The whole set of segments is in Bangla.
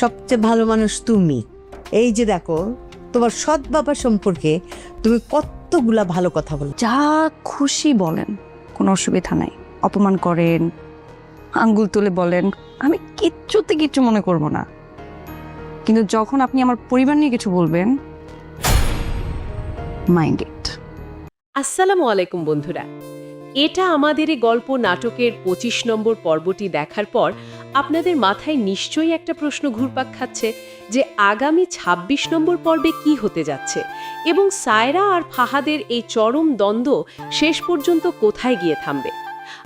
সবচেয়ে ভালো মানুষ তুমি। এই যে দেখো তোমার সৎ বাবা সম্পর্কে তুমি কতগুলা ভালো কথা বলো। যা খুশি বলেন কোনো অসুবিধা নাই। অপমান করেন আঙ্গুল তুলে বলেন আমি কিচ্ছুতে কিচ্ছু মনে করব না। কিন্তু যখন আপনি আমার পরিবার নিয়ে কিছু বলবেন মাইন্ড ইট। আসসালামু আলাইকুম বন্ধুরা। এটা আমাদের এই গল্প নাটকের পঁচিশ নম্বর পর্বটি দেখার পর আপনাদের মাথায় নিশ্চয়ই একটা প্রশ্ন ঘুরপাক খাচ্ছে যে আগামী ২৬ নম্বর পর্বে কি হতে যাচ্ছে এবং সায়রা আর ফাহাদের এই চরম দ্বন্দ্ব শেষ পর্যন্ত কোথায় গিয়ে থামবে?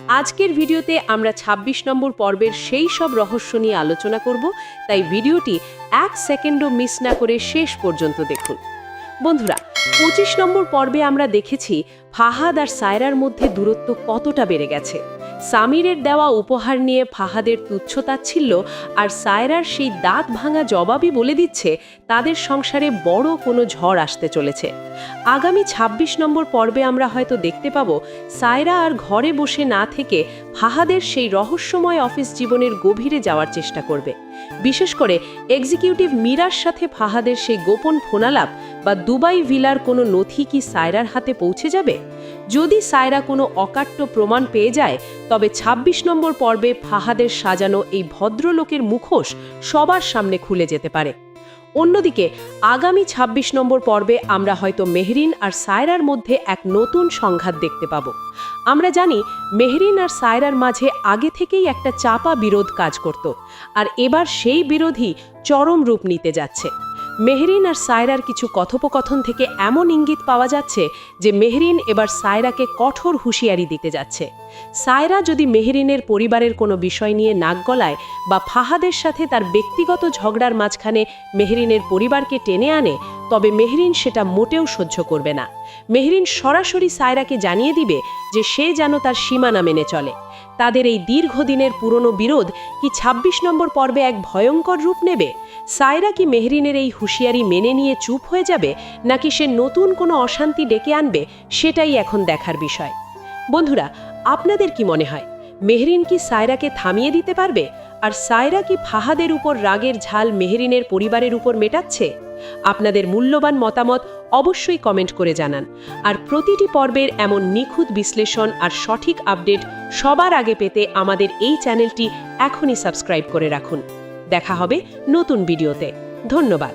আজকের ভিডিওতে আমরা ২৬ নম্বর পর্বের সেই সব রহস্য নিয়ে আলোচনা করব, তাই ভিডিওটি এক সেকেন্ডও মিস না করে শেষ পর্যন্ত দেখুন। বন্ধুরা, পঁচিশ নম্বর পর্বে আমরা দেখেছি ফাহাদ আর সায়রার মধ্যে দূরত্ব কতটা বেড়ে গেছে। সামিরের দেওয়া উপহার নিয়ে ফাহাদের তুচ্ছতাচ্ছিল্য আর সায়রার সেই দাঁত ভাঙা জবাবই বলে দিচ্ছে তাদের সংসারে বড় কোনো ঝড় আসতে চলেছে। আগামী ২৬ নম্বর পর্বে আমরা হয়তো দেখতে পাবো সায়রা আর ঘরে বসে না থেকে ফাহাদের সেই রহস্যময় অফিস জীবনের গভীরে যাওয়ার চেষ্টা করবে। বিশেষ করে এক্সিকিউটিভ মীরার সাথে ফাহাদের সেই গোপন ফোনালাপ বা দুবাই ভিলার কোনো নথি কি সায়রার হাতে পৌঁছে যাবে? যদি সায়রা কোনো অকাট্য প্রমাণ পেয়ে যায়, তবে ২৬ নম্বর পর্বে ফাহাদের সাজানো এই ভদ্রলোকের মুখোশ সবার সামনে খুলে যেতে পারে। অন্যদিকে, আগামী ২৬ নম্বর পর্বে আমরা হয়তো মেহরিন আর সায়রার মধ্যে এক নতুন সংঘাত দেখতে পাব। আমরা জানি, মেহরিন আর সায়রার মাঝে আগে থেকেই একটা চাপা বিরোধ কাজ করত, আর এবার সেই বিরোধই চরম রূপ নিতে যাচ্ছে। মেহরিন আর সায়রার কিছু কথোপকথন থেকে এমন ইঙ্গিত পাওয়া যাচ্ছে যে মেহরিন এবার সায়রাকে কঠোর হুঁশিয়ারি দিতে যাচ্ছে। সায়রা যদি মেহরিনের পরিবারের কোনো বিষয় নিয়ে নাক গলায় বা ফাহাদের সাথে তার ব্যক্তিগত ঝগড়ার মাঝখানে মেহরিনের পরিবারকে টেনে আনে, তবে মেহরিন সেটা মোটেও সহ্য করবে না। মেহরিন সরাসরি সায়রাকে জানিয়ে দিবে যে সে যেন তার সীমানা মেনে চলে। তাদের এই দীর্ঘদিনের পুরনো বিরোধ কি ২৬ নম্বর পর্বে এক ভয়ঙ্কর রূপ নেবে? সায়রা কি মেহরিনের এই হুঁশিয়ারি মেনে নিয়ে চুপ হয়ে যাবে, নাকি সে নতুন কোনো অশান্তি ডেকে আনবে, সেটাই এখন দেখার বিষয়। বন্ধুরা আপনাদের কি মনে হয়, মেহরিন কি সায়রাকে থামিয়ে দিতে পারবে? আর সায়রা কি ফাহাদের উপর রাগের ঝাল মেহরিনের পরিবারের উপর মেটাচ্ছে? আপনাদের মূল্যবান মতামত অবশ্যই কমেন্ট করে জানান। আর প্রতিটি পর্বের এমন নিখুঁত বিশ্লেষণ আর সঠিক আপডেট সবার আগে পেতে আমাদের এই চ্যানেলটি এখনই সাবস্ক্রাইব করে রাখুন। দেখা হবে নতুন ভিডিওতে। ধন্যবাদ।